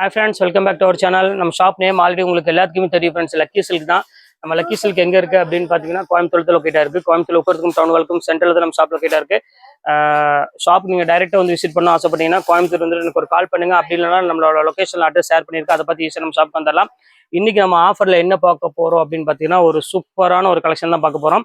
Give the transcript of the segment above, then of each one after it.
Hi friends welcome back to our channel நம்ம shop name already உங்களுக்கு எல்லாத்துக்குமே தெரியும் ஃப்ரெண்ட்ஸ் லக்கி சில்க் தான். நம்ம லக்கி சில்க் எங்க இருக்கு அப்படின்னு பாத்தீங்கன்னா கோயம்புத்தூர் லொக்கேட்டாக இருக்கு. கோயம்புத்தூர் உட்கறதுக்கும் டவுன் வரைக்கும் சென்ட்ரல் தான் நம்ம ஷாப் லொக்கேட்டாக இருக்கு. ஷாப் நீங்க டைரக்டா வந்து விசிட் பண்ண ஆசைப்பட்டீங்கன்னா கோயம்புத்தூர் வந்து எனக்கு ஒரு கால் பண்ணுங்க. அப்படி இல்லைனா நம்மளோட லொகேஷன் அட்ரஸ் ஷேர் பண்ணியிருக்கேன் அதை பத்தி ஈஸியாக நம்ம ஷாப் வந்துடலாம் இன்னைக்கு நம்ம ஆஃபர்ல என்ன பார்க்க போறோம் அப்படின்னு பாத்தீங்கன்னா ஒரு சூப்பரான ஒரு கலெக்ஷன் தான் பார்க்க போறோம்.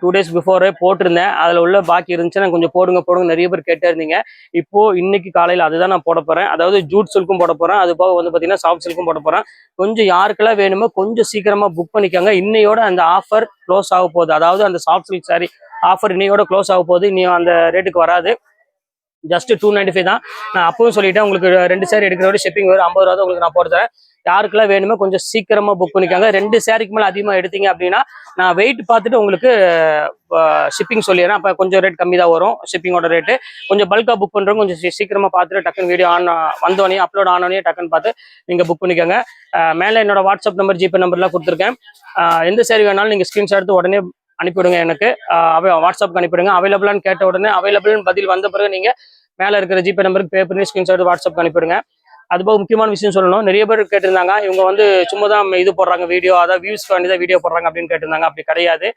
டூ டேஸ் பிஃபோரே போட்டிருந்தேன். அதில் உள்ள பாக்கி இருந்துச்சுன்னா கொஞ்சம் போடுங்க போடுங்க. நிறைய பேர் கேட்டே இருந்தீங்க. இப்போ இன்னைக்கு காலையில் அதுதான் நான் போட போறேன். அதாவது ஜூட் சில்க்கும் போட போறேன். அது போக வந்து பார்த்தீங்கன்னா சாஃப்ட் சில்க்கும் போட போறேன். கொஞ்சம் யாருக்கெல்லாம் வேணுமோ கொஞ்சம் சீக்கிரமா புக் பண்ணிக்கோங்க. இன்னையோட அந்த ஆஃபர் க்ளோஸ் ஆக போகுது. அதாவது அந்த சாஃப்ட் சில்க் சாரி ஆஃபர் இன்னையோட க்ளோஸ் ஆக போகுது. இனி அந்த ரேட்டுக்கு வராது. ஜஸ்ட் டூ நைன்டி ஃபைவ் தான். நான் அப்பவும் சொல்லிட்டேன் உங்களுக்கு ரெண்டு சேரீ எடுக்கிறோட ஷிப்பிங் வரும் ஐம்பது ரூபா உங்களுக்கு நான் போட்டு தரேன். யாருக்கெல்லாம் வேணுமோ கொஞ்சம் சீக்கிரமா புக் பண்ணிக்கோங்க. ரெண்டு சேரீக்கு மேலே அதிகமாக எடுத்தீங்க அப்படின்னா நான் வெயிட் பார்த்துட்டு உங்களுக்கு ஷிப்பிங் சொல்லிடுறேன். அப்போ கொஞ்சம் ரேட் கம்மி தான் வரும் ஷிப்பிங்கோட ரேட்டு கொஞ்சம் பல்காக புக் பண்ணுறோம் கொஞ்சம் சீ- பார்த்துட்டு டக்குன்னு வீடியோ ஆன் வந்தோடனே அப்லோட் ஆனோடனே டக்குன்னு பார்த்து நீங்கள் புக் பண்ணிக்கோங்க. மேலே என்னோட வாட்ஸ்அப் நம்பர் ஜிபே நம்பர்லாம் கொடுத்துருக்கேன். எந்த சேரீ வேணாலும் நீங்கள் ஸ்க்ரீன்ஷாட் எடுத்து உடனே அனுப்பிவிடுங்க எனக்கு. அஹ் அவ அனுப்பிவிடுங்க. அவைலபிளான்னு கேட்ட உடனே அவைலபிள்னு பதில் வந்த பிறகு நீங்கள் மேலே இருக்கிற ஜிபே நம்பருக்கு பே பண்ணி ஸ்க்ரீன்ஷாட் வாட்ஸ்அப் அனுப்பிவிடுங்க. அது போக முக்கியமான விஷயம் சொல்லணும். நிறைய பேர் கேட்டிருந்தாங்க இவங்க வந்து சும்மா தான் இது போடுறாங்க வீடியோ அதாவது வியூஸ் வேண்டி தான் வீடியோ போடுறாங்க அப்படின்னு கேட்டிருந்தாங்க. அப்படி கிடையாது.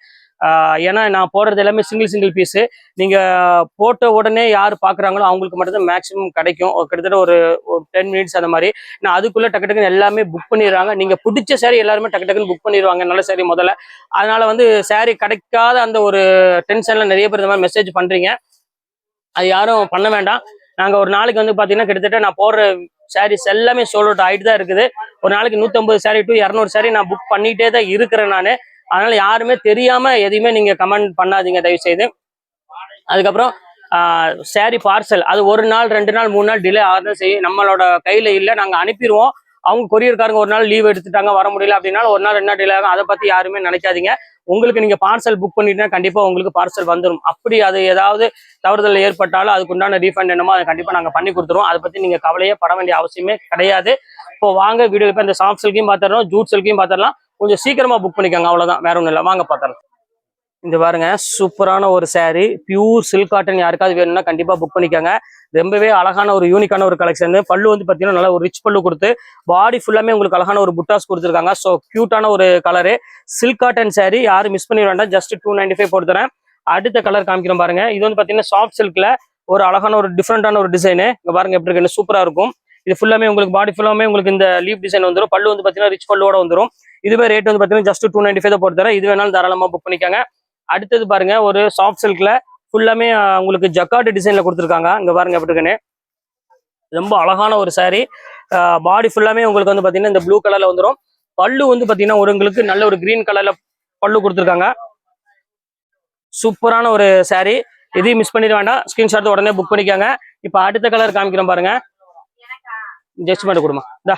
ஏன்னா நான் போடுறது எல்லாமே சிங்கிள் சிங்கிள் பீஸு நீங்கள் போட்ட உடனே யார் பார்க்குறாங்களோ அவங்களுக்கு மட்டும்தான் மேக்ஸிமம் கிடைக்கும். கிட்டத்தட்ட ஒரு ஒரு டென் மினிட்ஸ் அந்த மாதிரி. நான் அதுக்குள்ளே டக்கு டக்குன்னு எல்லாமே புக் பண்ணிடுறாங்க. நீங்கள் பிடிச்ச சாரி எல்லாருமே டக்கு டக்குன்னு புக் பண்ணிடுவாங்க. நல்ல சாரி முதல்ல. அதனால் வந்து சாரி கிடைக்காத அந்த ஒரு டென்ஷனில் நிறைய பேர் இந்த மாதிரி மெசேஜ் பண்ணுறீங்க அது யாரும் பண்ண வேண்டாம். நாங்கள் ஒரு நாளைக்கு வந்து பார்த்தீங்கன்னா கிட்டத்தட்ட நான் போடுற சாரீஸ் எல்லாமே சோல்ட் அவுட் ஆகிட்டு தான் இருக்குது. ஒரு நாளைக்கு நூற்றம்பது சாரி டு இரநூறு சாரி நான் புக் பண்ணிட்டே தான் இருக்கிறேன் நான். அதனால யாருமே தெரியாம எதையுமே நீங்க கமெண்ட் பண்ணாதீங்க தயவுசெய்து. அதுக்கப்புறம் சாரி பார்சல் அது ஒரு நாள் ரெண்டு நாள் மூணு நாள் டிலே ஆகிறதும் செய்யும் நம்மளோட கையில இல்லை நாங்க அனுப்பிடுவோம். அவங்க கொரியர்காரங்க ஒரு நாள் லீவ் எடுத்துட்டாங்க வர முடியல அப்படின்னா ஒரு நாள் என்ன நாள் டிலே ஆகும். அதை பத்தி யாருமே நினைக்காதீங்க. உங்களுக்கு நீங்க பார்சல் புக் பண்ணிட்டீங்கன்னா கண்டிப்பா உங்களுக்கு பார்சல் வந்துடும் அப்படி அது ஏதாவது தவறுதல் ஏற்பட்டாலும் அதுக்கு உண்டான ரீஃபண்ட் என்னமோ அதை கண்டிப்பா நாங்க பண்ணி கொடுத்துருவோம். அதை பத்தி நீங்க கவலையே பட வேண்டிய அவசியமே கிடையாது. இப்போ வாங்க வீடியோ இப்போ இந்த சாஃப்ட் சில்கையும் பார்த்துடலாம் ஜூட் சில்கையும் பார்த்துடலாம். கொஞ்சம் சீக்கிரமா புக் பண்ணிக்கோங்க அவ்வளவுதான். வேற ஒன்றும் இல்லை. வாங்க பார்த்துடலாம் இந்த பாருங்க சூப்பரான ஒரு saree பியூர் சில்க் காட்டன் யாருக்காவது வேணும்னா கண்டிப்பா புக் பண்ணிக்கோங்க. ரொம்பவே அழகான ஒரு யூனிக்கான ஒரு கலெக்ஷன் பல்லு வந்து பாத்தீங்கன்னா நல்லா ஒரு ரிச் பல்லு கொடுத்து பாடி ஃபுல்லாமே உங்களுக்கு அழகான ஒரு புட்டாஸ் கொடுத்துருக்காங்க. ஸோ கியூட்டான ஒரு கலரு சில்க் காட்டன் saree யாரும் மிஸ் பண்ணி வேண்டாம். ஜஸ்ட் டூ நைன்டி ஃபைவ் போட்டு அடுத்த கலர் காமிக்கிறோம் பாருங்க. இது வந்து பாத்தீங்கன்னா சாஃப்ட் சில்க்ல ஒரு அழகான ஒரு டிஃப்ரெண்டான ஒரு டிசைனு இங்க பாருங்க எப்படி இருக்குன்னு சூப்பரா இருக்கும். இது ஃபுல்லாமே உங்களுக்கு பாடி ஃபுல்லாமே உங்களுக்கு இந்த லீவ் டிசைன் வந்துடும் பல்லு வந்து பாத்தீங்கன்னா ரிச் பல்லோட வந்துடும் இதுவே ரேட் வந்து பாத்தீங்கன்னா ஜஸ்ட் டூ நைன்டி ஃபைவ் தான் போட்டு தரேன். இது வேணாலும் தாராளமா புக் பண்ணிக்கோங்க. அடுத்தது பாருங்க ஒரு சாஃப்ட் சில்க்ல ஃபுல்லாமே உங்களுக்கு ஜக்கார்டு டிசைன்ல கொடுத்துருக்காங்க. இங்க பாருங்க எப்படி ரொம்ப அழகான ஒரு saree. பாடி ஃபுல்லாமே உங்களுக்கு வந்து பாத்தீங்கன்னா இந்த ப்ளூ கலர்ல வந்துடும் பல்லு வந்து பாத்தீங்கன்னா ஒரு உங்களுக்கு நல்ல ஒரு கிரீன் கலர்ல பல்லு கொடுத்துருக்காங்க. சூப்பரான ஒரு saree. இதையும் மிஸ் பண்ணிட வேண்டாம். ஸ்கிரீன்ஷாட் உடனே புக் பண்ணிக்காங்க. இப்போ அடுத்த கலர் காமிக்கிறோம் பாருங்க. ஜட்ஜ்மெண்ட் கொடுமா. இதா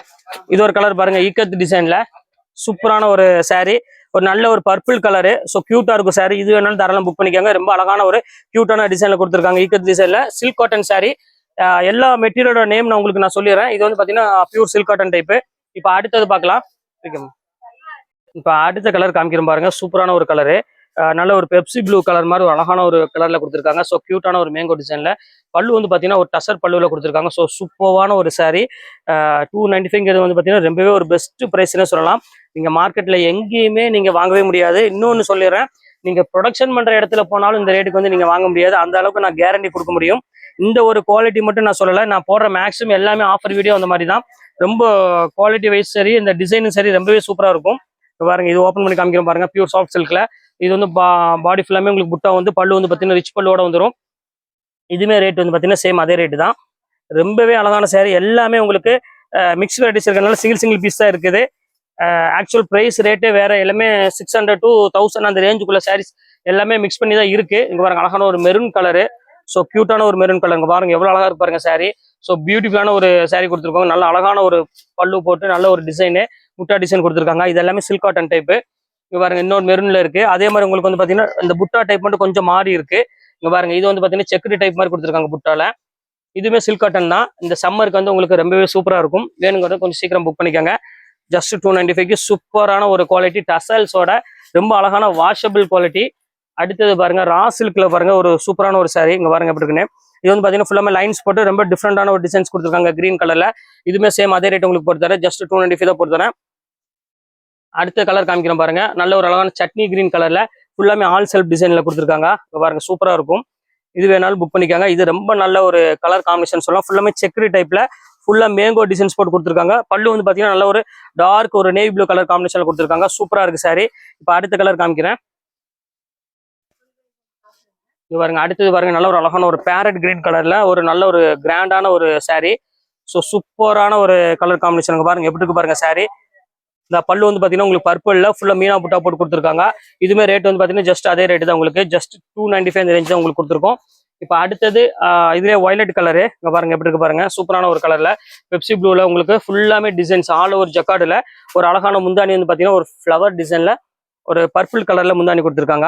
இது ஒரு கலர் பாருங்க ஈக்கத் டிசைன்ல சூப்பரான ஒரு சாரீ ஒரு நல்ல ஒரு பர்பிள் கலரு ஸோ கியூட்டா இருக்கும் சாரி இது வேணாலும் தாராளம் புக் பண்ணிக்கோங்க. ரொம்ப அழகான ஒரு கியூட்டான டிசைன்ல கொடுத்துருக்காங்க. ஈக்கத் டிசைன்ல சில்க் காட்டன் சாரி எல்லா மெட்டீரியலோட நேம் நான் உங்களுக்கு நான் சொல்லிடுறேன். இது வந்து பாத்தீங்கன்னா பியூர் சில்க் காட்டன் டைப்பு இப்போ அடுத்தது பார்க்கலாம். இப்போ அடுத்த கலர் காமிக்கிறோம் பாருங்க. சூப்பரான ஒரு கலரு நல்ல ஒரு பெப்சி ப்ளூ கலர் மாதிரி ஒரு அழகான ஒரு கலரில் கொடுத்துருக்காங்க. ஸோ க்யூட்டான ஒரு மேங்கோ டிசைனில் பல்லு வந்து பார்த்தீங்கன்னா ஒரு டசர் பல்லுவில் கொடுத்துருக்காங்க. ஸோ சூப்பரான ஒரு saree. டூ நைன்டி ஃபைவ்ங்கிறது வந்து பார்த்தீங்கன்னா ரொம்பவே ஒரு பெஸ்ட் ப்ரைஸ்னு சொல்லலாம். நீங்கள் மார்க்கெட்டில் எங்கேயுமே நீங்கள் வாங்கவே முடியாது. இன்னொன்று சொல்லிடுறேன். நீங்கள் ப்ரொடக்ஷன் பண்ணுற இடத்துல போனாலும் இந்த ரேட்டுக்கு வந்து நீங்கள் வாங்க முடியாது. அந்த அளவுக்கு நான் கேரண்டி கொடுக்க முடியும். இந்த ஒரு குவாலிட்டி மட்டும் நான் சொல்லலை. நான் போடுற மேக்ஸிமம் எல்லாமே ஆஃபர் வீடியோ அந்த மாதிரி தான் ரொம்ப குவாலிட்டி வைஸ் சரி இந்த டிசைனும் சரி ரொம்பவே சூப்பராக இருக்கும். பாருங்க இது ஓப்பன் பண்ணி காமிக்கிறோம் பாருங்க பியூர் சாஃப்ட் சில்க்ல இது வந்து பாடி ஃபுல்லாமே உங்களுக்கு புட்டா வந்து பல்லு வந்து பார்த்தீங்கன்னா ரிச் பல்லோட வந்துடும் இதுமே ரேட் வந்து பார்த்தீங்கன்னா சேம் அதே ரேட்டு தான். ரொம்பவே அழகான சேரீ எல்லாமே உங்களுக்கு மிக்ஸ் வெரைட்டிஸ் இருக்கிறதுனால சிங்கிள் சிங்கிள் பீஸ் தான் இருக்குது. ஆக்சுவல் ப்ரைஸ் ரேட்டே வேற எல்லாமே சிக்ஸ் ஹண்ட்ரட் டு தௌசண்ட் அந்த ரேஞ்சுக்குள்ள சாரீஸ் எல்லாமே மிக்ஸ் பண்ணி தான் இருக்கு. இங்க பாருங்க அழகான ஒரு மெரூன் கலரு ஸோ கியூட்டான ஒரு மெரூன் கலர் இங்க பாருங்க எவ்வளவு அழகா இருக்கு பாருங்க ஸோ பியூட்டிஃபுல்லான ஒரு saree கொடுத்துருக்கோங்க. நல்ல அழகான ஒரு பல்லு போட்டு நல்ல ஒரு டிசைனு முட்டா டிசைன் கொடுத்துருக்காங்க. இது எல்லாமே சில்க் காட்டன் டைப்பு இங்க பாருங்க இன்னொரு மெரூன்ல இருக்கு. அதே மாதிரி உங்களுக்கு வந்து பாத்தீங்கன்னா இந்த புட்டா டைப் மட்டும் கொஞ்சம் மாறி இருக்கு. இங்க பாருங்க இது வந்து பாத்தீங்கன்னா செக்குடு டைப் மாதிரி கொடுத்துருக்காங்க புட்டால. இதுவுமே சில்க் காட்டன் தான். இந்த சம்மருக்கு வந்து உங்களுக்கு ரொம்பவே சூப்பரா இருக்கும். வேணுங்கிறத கொஞ்சம் சீக்கிரம் புக் பண்ணிக்கோங்க. ஜஸ்ட் டூ நைன்டி ஃபைவ்க்கு சூப்பரான ஒரு குவாலிட்டி டசல்ஸோட ரொம்ப அழகான வாஷபிள் குவாலிட்டி அடுத்தது பாருங்க ரா சில்க்ல பாருங்க ஒரு சூப்பரான ஒரு சாரி இங்க பாருங்க எப்படி இருக்குன்னு. இது வந்து பாத்தீங்கன்னா ஃபுல்லாமே லைன்ஸ் போட்டு ரொம்ப டிஃப்ரெண்டான ஒரு டிசைன்ஸ் கொடுத்துருக்காங்க கிரீன் கலர்ல இதுமே சேம் அதே ரேட் உங்களுக்கு பொறுத்தர ஜஸ்ட் டூ நைன்டி ஃபைவ் தான் பொறுத்தரேன் அடுத்த கலர் காமிக்கிறேன் பாருங்க. நல்ல ஒரு அழகான சட்னி கிரீன் கலர்ல ஃபுல்லாமே ஆல் செல்ஃப் டிசைன்ல கொடுத்துருக்காங்க. பாருங்க சூப்பரா இருக்கும். இது வேணாலும் புக் பண்ணிக்காங்க. இது ரொம்ப நல்ல ஒரு கலர் காம்பினேஷன் சொல்லலாம். ஃபுல்லாமே செக்ரி டைப்ல ஃபுல்லா மேங்கோ டிசைன்ஸ் போட்டு கொடுத்துருக்காங்க. பல்லு வந்து பாத்தீங்கன்னா நல்ல ஒரு டார்க் ஒரு நேவி ப்ளூ கலர் காம்பினேஷன்ல கொடுத்துருக்காங்க. சூப்பரா இருக்கு சாரி இப்போ அடுத்த கலர் காமிக்கிறேன். இது பாருங்க அடுத்தது பாருங்க நல்ல ஒரு அழகான ஒரு பேரட் கிரீன் கலர்ல ஒரு நல்ல ஒரு கிராண்டான ஒரு saree. ஸோ சூப்பரான ஒரு கலர் காம்பினேஷன் பாருங்க. எப்படி இருக்கு பாருங்க saree. இந்த பல்லு வந்து பாத்தீங்கன்னா உங்களுக்கு பர்பிள்ல ஃபுல்லா மீனா புட்டா போட்டு கொடுத்துருக்காங்க. இதுவுமே ரேட் வந்து பாத்தீங்கன்னா ஜஸ்ட் அதே ரேட் தான் உங்களுக்கு. Just two ninety five range தான் உங்களுக்கு கொடுத்துருக்கோம். இப்போ அடுத்தது ஆஹ் இதுலயே கலரு இங்கே பாருங்க எப்படி இருக்கு பாருங்க. சூப்பரான ஒரு கலர்ல பெப்சி ப்ளூல உங்களுக்கு ஃபுல்லாமே டிசைன்ஸ் ஆல் ஓவர் ஜக்கார்டில் ஒரு அழகான முந்தானி வந்து பாத்தீங்கன்னா ஒரு ஃப்ளவர் டிசைன்ல ஒரு பர்பிள் கலர்ல முந்தானி கொடுத்துருக்காங்க.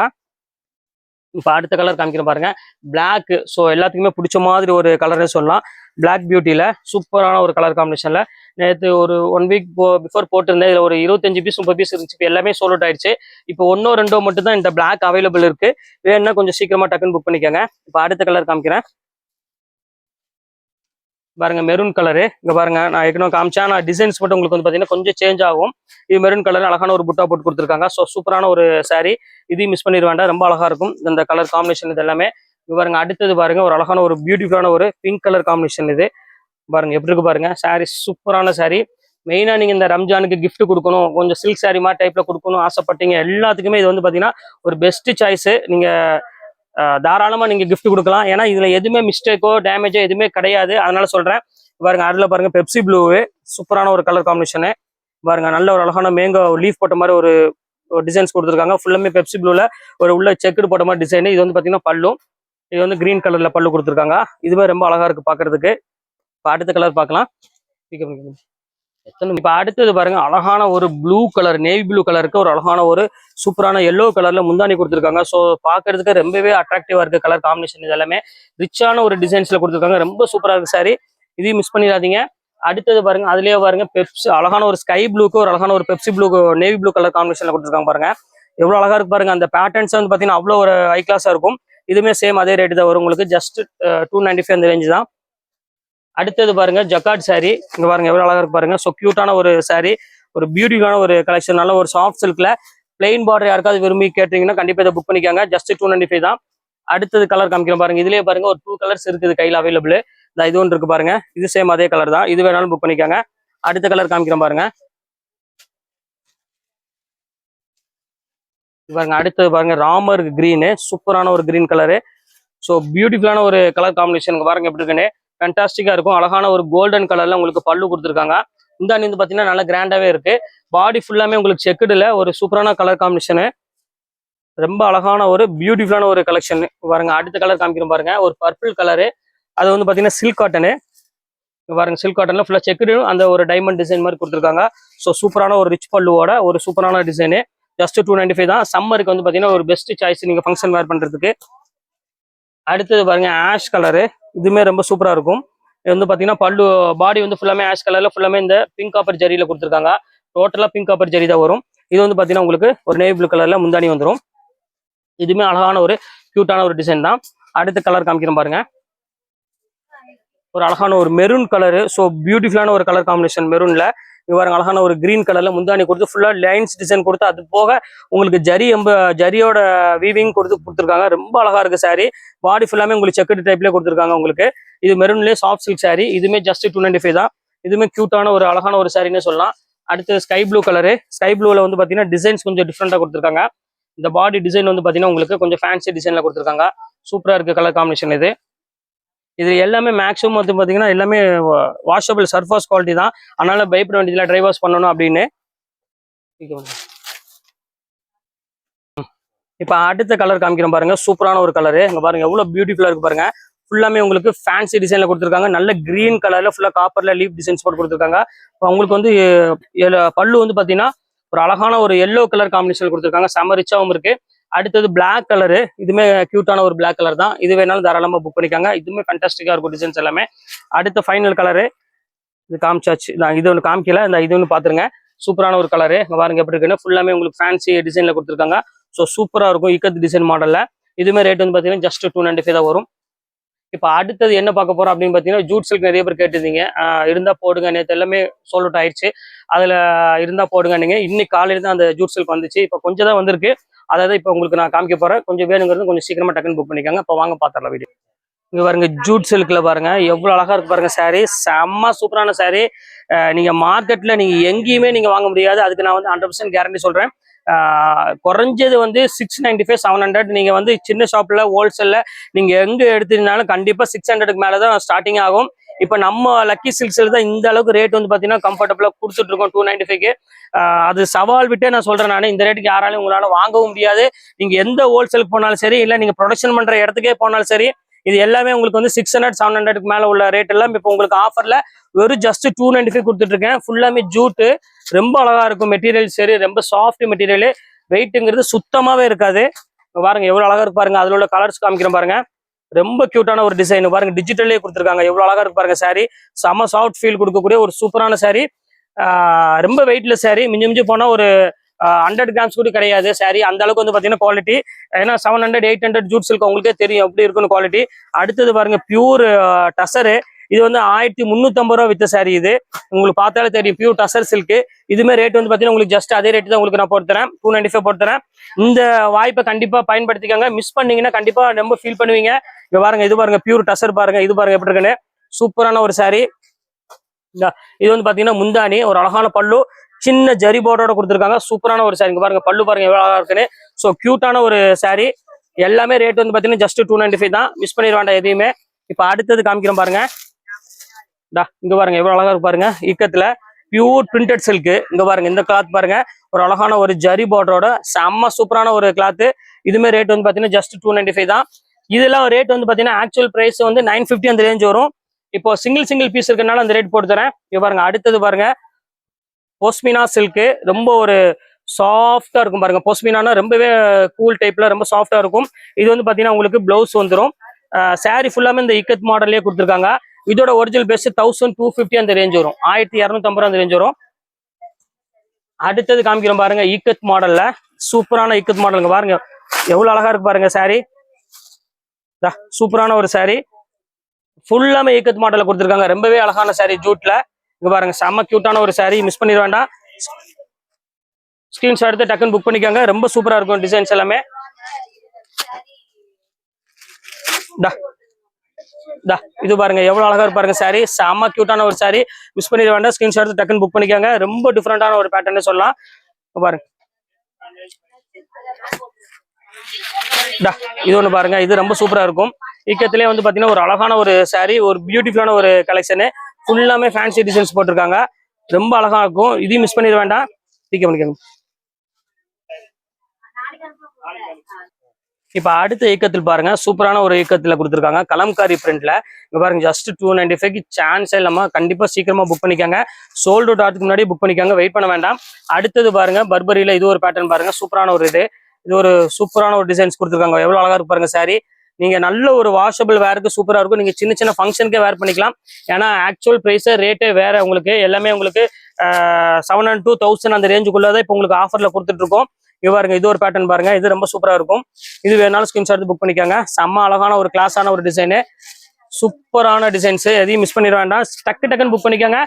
இப்போ அடுத்த கலர் காமிக்கிறேன் பாருங்க. பிளாக் ஸோ எல்லாத்துக்குமே பிடிச்ச மாதிரி ஒரு கலர்னு சொல்லலாம். பிளாக் பியூட்டியில் சூப்பரான ஒரு கலர் காம்பினேஷனில் நேற்று ஒரு ஒன் வீக் பிஃபோர் போட்டிருந்தேன். இதில் ஒரு இருபத்தஞ்சு பீஸ் முப்பது பீஸ் இருந்துச்சு. இப்போ எல்லாமே சோல்ட் ஆயிடுச்சு. இப்போ ஒன்றோ ரெண்டோ மட்டும் தான் இந்த பிளாக் அவைலபிள் இருக்குது வேணும்னா கொஞ்சம் சீக்கிரமாக டக்குன்னு புக் பண்ணிக்கோங்க. இப்போ அடுத்த கலர் காமிக்கிறேன். பாருங்க மெரூன் கலரு இங்க பாருங்க நான் ஏற்கனவே காமிச்சேன். நான் டிசைன்ஸ் மட்டும் உங்களுக்கு வந்து பாத்தீங்கன்னா கொஞ்சம் சேஞ்ச் ஆகும். இது மெரூன் கலர் அழகான ஒரு புட்டா போட்டு கொடுத்துருக்காங்க. ஸோ சூப்பரான ஒரு சாரீ இதையும் மிஸ் பண்ணிட வேண்டாம். ரொம்ப அழகா இருக்கும் இந்த கலர் காம்பினேஷன் இது எல்லாமே. பாருங்க அடுத்தது பாருங்க ஒரு அழகான ஒரு பியூட்டிஃபுல்லான ஒரு பிங்க் கலர் காம்பினேஷன் இது. பாருங்க எப்படி இருக்கு பாருங்க. saree சூப்பரான saree. மெயினா நீங்க இந்த ரம்ஜானுக்கு கிஃப்ட் கொடுக்கணும். கொஞ்சம் சில்க் சாரி மாதிரி டைப்ல கொடுக்கணும் ஆசைப்பட்டீங்க. எல்லாத்துக்குமே இது வந்து பாத்தீங்கன்னா ஒரு பெஸ்ட் சாய்ஸ் நீங்க தாராளமாக தாராளமா நீங்க கொடுக்கலாம். ஏன்னா இதுல எதுவுமே மிஸ்டேக்கோ டேமேஜோ எதுவுமே கிடையாது. அதனால சொல்றேன். பாருங்க அதுல பாருங்க பெப்சி ப்ளூ சூப்பரான ஒரு கலர் காம்பினேஷனு பாருங்க நல்ல ஒரு அழகான மேங்கோ லீஃப் போட்ட மாதிரி ஒரு டிசைன்ஸ் கொடுத்துருக்காங்க. ஃபுல்லாமே பெப்சி ப்ளூல ஒரு உள்ள செக்குடு போட்ட மாதிரி டிசைன் இது வந்து பாத்தீங்கன்னா பல்லு. இது வந்து கிரீன் கலர்ல பல்லு கொடுத்துருக்காங்க. இதுவே ரொம்ப அழகா இருக்கு பாக்குறதுக்கு. இப்போ அடுத்த கலர் பார்க்கலாம். இப்போ அடுத்தது பாருங்க அழகான ஒரு ப்ளூ கலர் நேவி ப்ளூ கலருக்கு ஒரு அழகான ஒரு சூப்பரான எல்லோ கலர்ல முந்தானி கொடுத்துருக்காங்க. ஸோ பாக்குறதுக்கு ரொம்பவே அட்ராக்டிவா இருக்கு கலர் காம்பினேஷன் இது எல்லாமே ரிச்சான ஒரு டிசைன்ஸ்ல கொடுத்துருக்காங்க. ரொம்ப சூப்பரா இருக்கு சாரி இதையும் மிஸ் பண்ணிடாதீங்க. அடுத்தது பாருங்க அதுலயே பாருங்க பெப்சி அழகான ஒரு ஸ்கை ப்ளூக்கு ஒரு அழகான ஒரு Pepsi blue navy blue colour காம்பினேஷன்ல கொடுத்துருக்காங்க பாருங்க. எவ்வளவு அழகா இருக்கு பாருங்க அந்த பேட்டர்ன்ஸ் வந்து பாத்தீங்கன்னா அவ்வளோ ஒரு ஹை கிளாஸா இருக்கும். இதுவுமே சேம் அதே ரேட்டு தான் வரும். உங்களுக்கு ஜஸ்ட் டூ நைன்டி ஃபைவ் அந்த ரேஞ்சு தான். அடுத்தது பாருங்க ஜக்காட் சாரி இங்க பாருங்க எவ்வளவு அழகா இருக்கு பாருங்க. ஸோ கியூட்டான ஒரு சாரி ஒரு பியூட்டிஃபுல்லான ஒரு கலெக்ஷன் நல்ல ஒரு சாஃப்ட் சில்க்ல பிளெயின் பார்டர் யாருக்காவது விரும்பி கேட்டீங்கன்னா கண்டிப்பா இதை புக் பண்ணிக்காங்க. ஜஸ்ட் டூ நைன்டி ஃபைவ் தான். அடுத்தது கலர் காமிக்கிறோம் பாருங்க. இதுலயே பாருங்க ஒரு டூ கலர்ஸ் இருக்குது கையில் அவைலபிள் இந்த இது ஒன்று இருக்கு பாருங்க. இது சேம் அதே கலர் தான். இது வேணாலும் புக் பண்ணிக்காங்க. அடுத்த கலர் காமிக்கிறோம் பாருங்க. பாருங்க அடுத்தது பாருங்க ராமர் கிரீனு சூப்பரான ஒரு கிரீன் கலரு ஸோ பியூட்டிஃபுல்லான ஒரு கலர் காம்பினேஷன் பாருங்க எப்படி இருக்குன்னு. ஃபேண்டாஸ்டிக்கா இருக்கும். அழகான ஒரு கோல்டன் கலர்ல உங்களுக்கு பல்லு கொடுத்துருக்காங்க. இந்த அணி வந்து பாத்தீங்கன்னா நல்லா கிராண்டாவே இருக்கு. பாடி ஃபுல்லாமே உங்களுக்கு செக்குடில் ஒரு சூப்பரான கலர் காம்பினேஷனு ரொம்ப அழகான ஒரு பியூட்டிஃபுல்லான ஒரு கலெக்ஷன் பாருங்க அடுத்த கலர் காமிக்கிறோம் பாருங்க. ஒரு பர்பிள் கலரு அது வந்து பாத்தீங்கன்னா சில்க் காட்டனு பாருங்க சில்க் காட்டன்ல ஃபுல்லா செக்குடு அந்த ஒரு டைமண்ட் டிசைன் மாதிரி கொடுத்துருக்காங்க. ஸோ சூப்பரான ஒரு ரிச் பல்லுவோட ஒரு சூப்பரான design just two ninety five தான் சம்மருக்கு வந்து பாத்தீங்கன்னா ஒரு பெஸ்ட் சாய்ஸ் நீங்க ஃபங்க்ஷன் வேர் பண்றதுக்கு. அடுத்தது பாருங்க ஆஷ் கலரு இதுவுமே ரொம்ப சூப்பரா இருக்கும். இது வந்து பாத்தீங்கன்னா பல்லு பாடி வந்து ஃபுல்லாமே ஆஷ் கலர்ல ஃபுல்லாமே இந்த பிங்க் காப்பர் ஜரியில கொடுத்துருக்காங்க. டோட்டலாக பிங்க் காப்பர் ஜரி தான் வரும். இது வந்து பாத்தீங்கன்னா உங்களுக்கு ஒரு நேவி ப்ளூ கலர்ல முந்தானி வந்துடும் இதுவுமே அழகான ஒரு க்யூட்டான ஒரு டிசைன் தான். அடுத்த கலர் காமிக்கிறேன் பாருங்க. ஒரு அழகான ஒரு மெரூன் கலரு ஸோ பியூட்டிஃபுல்லான ஒரு கலர் காம்பினேஷன் மெரூன்ல பாருங்க அழகான ஒரு கிரீன் கலர்ல முந்தானி கொடுத்து ஃபுல்லா லைன்ஸ் டிசைன் கொடுத்து அது போக உங்களுக்கு ஜரி எம்ப ஜரியோட வீவிங் கொடுத்து கொடுத்துருக்காங்க. ரொம்ப அழகா இருக்கு சாரி பாடி ஃபுல்லாமே உங்களுக்கு செக்கட் டைப்லேயே கொடுத்துருக்காங்க உங்களுக்கு. இது மெரூன்லேயே சாஃப்ட் சில்க் சாரி இதுவுமே ஜஸ்ட் டூ நைன்டி ஃபைவ் தான். இதுவுமே க்யூட்டான ஒரு அழகான ஒரு சாரின்னு சொல்லலாம். அடுத்து ஸ்கை ப்ளூ கலரு ஸ்கை ப்ளூவில் வந்து பார்த்தீங்கன்னா டிசைன்ஸ் கொஞ்சம் டிஃப்ரெண்ட்டாக கொடுத்துருக்காங்க. இந்த பாடி டிசைன் வந்து பார்த்தீங்கன்னா உங்களுக்கு கொஞ்சம் ஃபேன்சி டிசைனில் கொடுத்துருக்காங்க. சூப்பராக இருக்குது கலர் காம்பினேஷன் இது. இது எல்லாமே மேக்ஸிமம் வந்து பார்த்தீங்கன்னா எல்லாமே வாஷபிள் சர்ஃபாஸ் குவாலிட்டி தான். அதனால பயப்பட வேண்டியதில்லை ட்ரை வாஷ் பண்ணணும் அப்படின்னு. இப்போ அடுத்த கலர் காமிக்கிறேன் பாருங்க. சூப்பரான ஒரு கலரு இங்கே பாருங்க எவ்வளோ பியூட்டிஃபுல்லா இருக்கு பாருங்க. ஃபுல்லாமே உங்களுக்கு ஃபேன்சி டிசைன்ல கொடுத்துருக்காங்க. நல்ல கிரீன் கலர்ல ஃபுல்லா காப்பர்ல லீஃப் டிசைன்ஸ் போட்டு கொடுத்துருக்காங்க. இப்போ உங்களுக்கு வந்து பல்லு வந்து பாத்தீங்கன்னா ஒரு அழகான ஒரு எல்லோ கலர் காம்பினேஷன் கொடுத்துருக்காங்க. செம ரிச்சாகவும் இருக்கு. அடுத்தது பிளாக் கலரு இதுவுமே கியூட்டான ஒரு பிளாக் கலர் தான். இது வேணாலும் தாராளமாக புக் பண்ணிக்காங்க. இதுவுமே ஃபண்டாஸ்டிக்காக இருக்கும் டிசைன்ஸ் எல்லாமே. அடுத்த ஃபைனல் கலரு இது காமிச்சாச்சு. நான் இது ஒன்று காமிக்கல. இந்த இது ஒன்று பாத்துருங்க. சூப்பரான ஒரு கலரு இங்க பாருங்க எப்படி இருக்குன்னு. ஃபுல்லாமே உங்களுக்கு ஃபேன்சி டிசைனில் கொடுத்துருக்காங்க. ஸோ சூப்பராக இருக்கும் இக்கத்து டிசைன் மாடலில் இதுவுமே ரேட் வந்து பார்த்தீங்கன்னா ஜஸ்ட் டூ நைன்டி ஃபைவ் தான் வரும். இப்போ அடுத்தது என்ன பார்க்க போறோம் அப்படின்னு பார்த்தீங்கன்னா ஜூட் சில்க் நிறைய பேர் கேட்டிருந்தீங்க. இருந்தால் போடுங்க. நேற்று எல்லாமே சோல்ட் அவுட் ஆயிடுச்சு அதில் இருந்தால் போடுங்க நீங்கள் இன்னைக்கு காலையில தான் அந்த ஜூட் சில்க் வந்துச்சு. இப்போ கொஞ்சம் தான் வந்திருக்கு. அதாவது இப்போ உங்களுக்கு நான் காமிக்க போறேன். கொஞ்சம் வேணுங்கிறது கொஞ்சம் சீக்கிரமா டக்குன்னு புக் பண்ணிக்கோங்க. இப்போ வாங்க பார்த்துடலாம் வீடியோ இங்க பாருங்க ஜூட் சில்க்ல பாருங்க. எவ்வளவு அழகா இருக்கு பாருங்க saree. செம்ம சூப்பரான saree. நீங்கள் நீங்க மார்க்கெட்ல நீங்க எங்கேயுமே நீங்க வாங்க முடியாது. அதுக்கு நான் வந்து ஹண்ட்ரட் பர்சன்ட் கேரண்டி சொல்றேன். குறைஞ்சது வந்து six ninety five seven hundred நீங்க வந்து சின்ன ஷாப்ல ஹோல்சேல்ல நீங்க எங்க எடுத்தீங்கனாலும் கண்டிப்பா சிக்ஸ் ஹண்ட்ரடுக்கு மேலே தான் ஸ்டார்டிங் ஆகும். இப்போ நம்ம லக்கி சில்க்ஸில் தான் இந்த அளவுக்கு ரேட் வந்து பார்த்தீங்கன்னா கம்ஃபர்டபுளாக கொடுத்துட்டு இருக்கோம் டூ நைன்டி ஃபைவ்க்கு அது சவால் விட்டே நான் சொல்கிறேன் நான். இந்த ரேட்டுக்கு யாராலையும் உங்களால் வாங்கவும் முடியாது. நீங்கள் எந்த ஹோல்சேலுக்கு போனாலும் சரி இல்லை நீங்கள் ப்ரொடக்ஷன் பண்ணுற இடத்துக்கே போனாலும் சரி இது எல்லாமே உங்களுக்கு வந்து சிக்ஸ் ஹண்ட்ரட் செவன் ஹண்ட்ரட்க்கு மேலே உள்ள ரேட் எல்லாம் இப்போ உங்களுக்கு ஆஃபரில் வெறும் ஜஸ்ட் டூ நைன்டி ஃபைவ் கொடுத்துட்ருக்கேன் ஃபுல்லாமே ஜூட்டு ரொம்ப அழகாக இருக்கும் மெட்டீரியல் சரி ரொம்ப சாஃப்ட் மெட்டீரியலு வெயிட்டுங்கிறது சுத்தமாகவே இருக்காது. பாருங்க எவ்வளோ அழகாக இருக்கு பாருங்க. அதில் உள்ள கலர்ஸ் காமிக்கிறேன் பாருங்க. ரொம்ப கியூட்டான ஒரு டிசைன் பாருங்க டிஜிட்டல்லே கொடுத்துருக்காங்க. எவ்வளோ அழகா இருக்கு பாருங்க சாரி செம சாஃப்ட் ஃபீல் கொடுக்கக்கூடிய ஒரு சூப்பரான சாரி ரொம்ப வெயிட்லெஸ் சாரி மிஞ்சி மிஞ்சி போனால் ஒரு ஹண்ட்ரட் கிராம்ஸ் கூட கிடையாது சாரி அந்த அளவுக்கு வந்து பார்த்தீங்கன்னா குவாலிட்டி ஏன்னா seven hundred eight hundred jute silk உங்களுக்கே தெரியும் எப்படி இருக்குன்னு குவாலிட்டி அடுத்தது பாருங்க பியூர் டசரு இது வந்து ஆயிரத்தி முந்நூற்றம்பது ரூபா வித்த சாரி இது. உங்களுக்கு பார்த்தாலே தெரியும் பியூர் டசர் சில்க் இதுமே ரேட் வந்து பார்த்தீங்கன்னா உங்களுக்கு ஜஸ்ட் அதே ரேட் தான் உங்களுக்கு நான் போட்டு டூ நைன்டி ஃபைவ் போட்டு இந்த வாய்ப்பை கண்டிப்பா பயன்படுத்திக்கோங்க. மிஸ் பண்ணீங்கன்னா கண்டிப்பா ரொம்ப ஃபீல் பண்ணுவீங்க. இங்க பாருங்க இது பாருங்க பியூர் டசர் பாருங்க இது பாருங்க எப்படி இருக்குன்னு. சூப்பரான ஒரு சாரி இது வந்து பாத்தீங்கன்னா முந்தானி ஒரு அழகான பல்லு. சின்ன ஜரி போர்டோட கொடுத்துருக்காங்க. சூப்பரான ஒரு சாரி இங்க பாருங்க பல்லு பாருங்க எவ்வளவு அழகா இருக்குன்னு. ஸோ கியூட்டான ஒரு சாரி எல்லாமே ரேட் வந்து பாத்தீங்கன்னா ஜஸ்ட் டூ நைன்டி ஃபைவ் தான். மிஸ் பண்ணிட வேண்டாம் எதையுமே. இப்போ அடுத்தது காமிக்கிறோம் பாருங்க. டா இங்க பாருங்க எவ்வளவு அழகா இருக்கு பாருங்க. இக்கத்துல பியூர் பிரிண்டட் சில்க் இங்க பாருங்க இந்த கிளாத் பாருங்க. ஒரு அழகான ஒரு ஜரி பார்டரோட செம்ம சூப்பரான ஒரு கிளாத் இதுமே ரேட் வந்து பாத்தீங்கன்னா ஜஸ்ட் டூ நைன்டி ஃபைவ் தான். இதெல்லாம் ரேட் வந்து பாத்தீங்கன்னா ஆக்சுவல் பிரைஸ் வந்து நைன் ஃபிஃப்டி அந்த ரேஞ்ச் வரும். இப்போ சிங்கிள் சிங்கிள் பீஸ் இருக்கனால அந்த ரேட் போட்டு தரேன். இங்க பாருங்க அடுத்தது பாருங்க. பொஸ்மினா சில்க்கு ரொம்ப ஒரு சாஃப்டா இருக்கும் பாருங்க. பொஸ்மினானா ரொம்பவே கூல் டைப்ல ரொம்ப சாஃப்டா இருக்கும். இது வந்து பாத்தீங்கன்னா உங்களுக்கு பிளவுஸ் வந்துடும் சாரி ஃபுல்லாமே இந்த இக்கத் மாடல்லே கொடுத்துருக்காங்க. இதோட original best thousand two fifty அந்த ரேஞ்ச் வரும். ஆயிரத்தி இரநூத்தம்பது ரூபா அந்த ரேஞ்ச் வரும். அடுத்தது காமிக்கிறோம் பாருங்க இக்கத் மாடல்ல சூப்பரான இக்கத் மாடலுங்க பாருங்க எவ்வளவு அழகா இருக்கு பாருங்க சாரி சூப்பரான ஒரு சாரி ஃபுல்லாமே இக்கத் மாடல கொடுத்துருக்காங்க. ரொம்பவே அழகான சாரி ஜூட்ல. இங்க பாருங்க செம்ம கியூட்டான ஒரு சாரி மிஸ் பண்ணிட வேண்டாம். ஸ்கிரீன்ஷாட் எடுத்து டக்குன்னு புக் பண்ணிக்காங்க. ரொம்ப சூப்பரா இருக்கும் டிசைன்ஸ் எல்லாமே. டா இது பாருங்க எவ்வளவு அழகா இருக்கு பாருங்க saree. செம்ம கியூட்டான ஒரு சாரி மிஸ் பண்ணிட வேண்டாம். ஸ்கிரீன்ஷாட் எடுத்து டக்குன்னு புக் பண்ணிக்கோங்க. ரொம்ப டிஃப்ரெண்டான ஒரு பேட்டர்னே சொல்லலாம். பாருங்க. டா இது ஒண்ணு பாருங்க. இது ரொம்ப சூப்பரா இருக்கும். இக்கத்திலே வந்து பாத்தீங்கன்னா ஒரு அழகான ஒரு சாரி ஒரு பியூட்டிஃபுல்லான ஒரு கலெக்ஷனு ஃபுல்லாமே ஃபேன்சி டிசைன்ஸ் போட்டிருக்காங்க. ரொம்ப அழகா இருக்கும். இதையும் மிஸ் பண்ணிட வேண்டாம். சீக்கிரம் பண்ணிக்கோங்க இப்ப அடுத்த இயக்கத்தில் பாருங்க சூப்பரான ஒரு இயக்கத்துல கொடுத்துருக்காங்க. கலம்காரி பிரிண்ட்ல இங்க பாருங்க just two ninety five chance இல்லாம கண்டிப்பா சீக்கிரமா புக் பண்ணிக்காங்க. சோல்டு அவுட் ஆகிறதுக்கு முன்னாடி புக் பண்ணிக்காங்க வெயிட் பண்ண வேண்டாம். அடுத்தது பாருங்க பர்பரியில இது ஒரு பேட்டர்ன் பாருங்க சூப்பரான ஒரு இது. இது ஒரு சூப்பரான ஒரு டிசைன்ஸ் கொடுத்துருக்காங்க. எவ்வளவு அழகா இருக்கு பாருங்க சாரி நீங்க நல்ல ஒரு வாஷபிள் வேருக்கு சூப்பரா இருக்கும். நீங்க சின்ன சின்ன ஃபங்க்ஷனுக்கே வேர் பண்ணிக்கலாம். ஏன்னா ஆக்சுவல் ப்ரைஸு ரேட்டே வேற உங்களுக்கு. எல்லாமே உங்களுக்கு செவன் அண்ட் டூ தௌசண்ட் அந்த ரேஞ்சுக்குள்ளே தான் இப்போ உங்களுக்கு ஆஃபர்ல கொடுத்துட்டு இருக்கோம். இது பாருங்க இது ஒரு பேட்டர்ன் பாருங்க. இது ரொம்ப சூப்பரா இருக்கும். இது வேணாலும் ஸ்கிரீன்ஷாட் புக் பண்ணிக்கோங்க. செம்ம அழகான ஒரு கிளாஸான ஒரு டிசைனு சூப்பரான டிசைன்ஸ் எதையும் மிஸ் பண்ணிட வேண்டாம். டக்கு டக்குன்னு புக் பண்ணிக்கோங்க.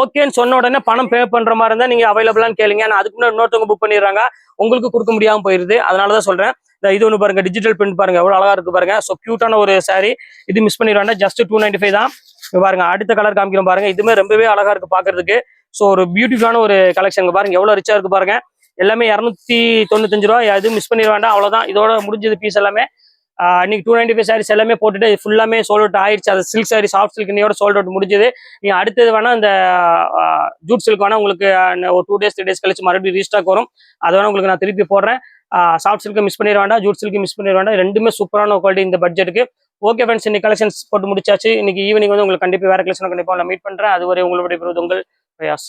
ஓகேன்னு சொன்ன உடனே பணம் பே பண்ற மாதிரி இருந்தா நீங்க அவைலபிளான்னு கேளுங்க. நான் அதுக்கு முன்னாடி இன்னொருத்தவங்க புக் பண்ணிடுறாங்க. உங்களுக்கு கொடுக்க முடியாம போயிருது. அதனாலதான் சொல்றேன். இந்த இது ஒன்று பாருங்க. டிஜிட்டல் பிரிண்ட் பாருங்க. எவ்வளவு அழகா இருக்கு பாருங்க. ஸோ கியூட்டான ஒரு சாரி இது மிஸ் பண்ணிட வேண்டாம். ஜஸ்ட் டூ நைன்டி ஃபைவ் தான் பாருங்க அடுத்த கலர் காமிக்கிறோம் பாருங்க. இதுமே ரொம்பவே அழகா இருக்கு பாக்குறதுக்கு. ஸோ ஒரு பியூட்டிஃபுல்லான ஒரு கலெக்ஷன் பாருங்க. எவ்வளவு ரிச்சா இருக்கு பாருங்க. எல்லாமே இரநூத்தி தொண்ணூத்தஞ்சு ரூபா எதுவும் மிஸ் பண்ணிட வேண்டாம். அவ்வளோதான் இதோட முடிஞ்சது பீஸ் எல்லாமே. இன்னைக்கு டூ நைன்டி ஃபைவ் சாரீஸ் எல்லாமே போட்டுட்டு ஃபுல்லாமே சோல்ட் அவுட் ஆயிடுச்சு அது சில்க் சாரி சாஃப்ட் சில்க் இன்னையோட சோல்ட் அவுட் முடிஞ்சது. நீங்கள் அடுத்தது வேணா அந்த ஜூட் சில்க் வேணா உங்களுக்கு ஒரு டூ டேஸ் த்ரீ டேஸ் கழிச்சு மறுபடியும் ரீஸ்டாக் வரும். அது வேணா உங்களுக்கு நான் திருப்பி போடுறேன். சாஃப்ட் சில்க்கு மிஸ் பண்ணிட வேண்டாம். ஜூட் சில்க் மிஸ் பண்ணிட வேண்டாம். ரெண்டுமே சூப்பரான குவாலிட்டி இந்த பட்ஜெட்டுக்கு ஓகே ஃப்ரெண்ட்ஸ் இன்னைக்கு கலெக்ஷன்ஸ் போட்டு முடிச்சாச்சு. இன்னைக்கு ஈவினிங் வந்து உங்களுக்கு கண்டிப்பாக வேறு கலெக்ஷன் கண்டிப்பாக நான் மீட் பண்ணுறேன் அது வரை உங்களுடைய உங்கள் பிரயாஸ்